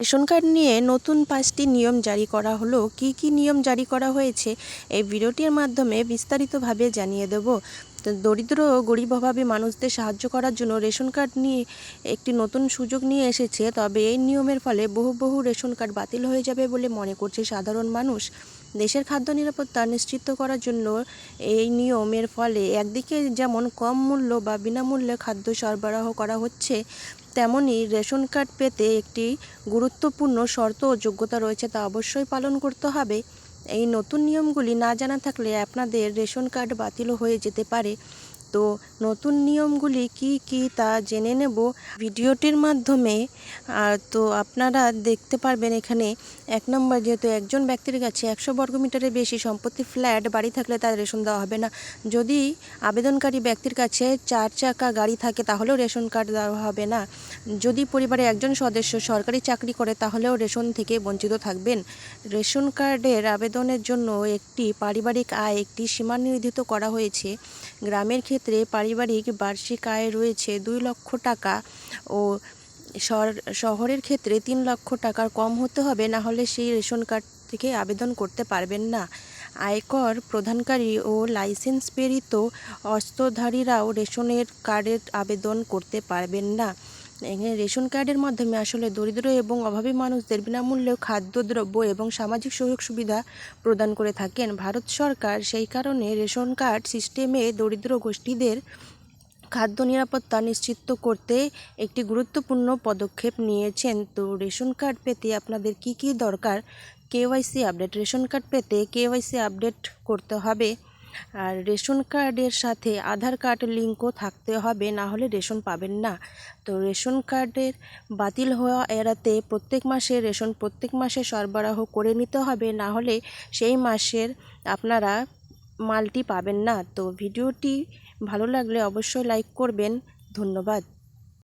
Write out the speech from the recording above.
Ration card নিয়ে নতুন পাঁচটি নিয়ম জারি করা হলো। কি কি নিয়ম জারি করা হয়েছে? এই ভিডিওটির মাধ্যমে বিস্তারিতভাবে জানিয়ে দেব। দরিদ্র গরিব অভাবী মানুষদের সাহায্য করার জন্য রেশন কার্ড নিয়ে একটি নতুন সুযোগ নিয়ে এসেছে। তবে এই নিয়মের ফলে বহু বহু রেশন কার্ড বাতিল হয়ে যাবে বলে মনে করছে সাধারণ মানুষ। দেশের খাদ্য নিরাপত্তা নিশ্চিত করার জন্য এই নিয়মের ফলে একদিকে যেমন কম মূল্য বা বিনামূল্যে খাদ্য সরবরাহ করা হচ্ছে তেমনই রেশন কার্ড পেতে একটি গুরুত্বপূর্ণ শর্ত ও যোগ্যতা রয়েছে তা অবশ্যই পালন করতে হবে। এই নতুন নিয়মগুলি না জানা থাকলে আপনাদের রেশন কার্ড বাতিল হয়ে যেতে পারে। তো নতুন নিয়মগুলি কি কি তা জেনে নেব ভিডিওটির মাধ্যমে। আর তো আপনারা দেখতে পারবেন এখানে এক নম্বর, যেহেতু একজন ব্যক্তির কাছে একশো বর্গমিটারের বেশি সম্পত্তি ফ্ল্যাট, বাড়ি থাকলে তার রেশন দেওয়া হবে না। যদি আবেদনকারী ব্যক্তির কাছে চার চাকা গাড়ি থাকে, তাহলেও রেশন কার্ড দেওয়া হবে না। যদি পরিবারে একজন সদস্য সরকারি চাকরি করে, তাহলেও রেশন থেকে বঞ্চিত থাকবেন। রেশন কার্ডের আবেদনের জন্য একটি পারিবারিক আয়, একটি সীমা নির্ধারিত করা হয়েছে। গ্রামের ক্ষেত্রে পারিবারিক বার্ষিক আয় রয়েছে দুই লক্ষ টাকা ও শহর- শহরের ক্ষেত্রে তিন লক্ষ টাকার কম হতে হবে, না হলে সেই রেশন কার্ড থেকে আবেদন করতে পারবেন না। আয়কর প্রদানকারী ও লাইসেন্স প্রেরিত অস্ত্রধারীরাও রেশনের কার্ডের আবেদন করতে পারবেন না। এখানে রেশন কার্ডের মাধ্যমে আসলে দরিদ্র এবং অভাবী মানুষদের বিনামূল্যে খাদ্যদ্রব্য এবং সামাজিক সুযোগ সুবিধা প্রদান করে থাকেন। ভারত সরকার সেই কারণে রেশন কার্ড সিস্টেমে দরিদ্র গোষ্ঠীদের খাদ্য নিরাপত্তা নিশ্চিত করতে একটি গুরুত্বপূর্ণ পদক্ষেপ নিয়েছেন। তো রেশন কার্ড পেতে আপনাদের কি কি দরকার? কেওয়াইসি আপডেট, রেশন কার্ড পেতে কেওয়াইসি আপডেট করতে হবে? আর রেশন কার্ডের সাথে আধার কার্ড লিঙ্কও থাকতে হবে, না হলে রেশন পাবেন না। তো রেশন কার্ডের বাতিল হওয়া এড়াতে প্রত্যেক মাসে রেশন প্রত্যেক মাসে সরবরাহ করে নিতে হবে, না হলে সেই মাসের আপনারা মালটি পাবেন না। তো ভিডিওটি ভালো লাগলে অবশ্যই লাইক করবেন। ধন্যবাদ।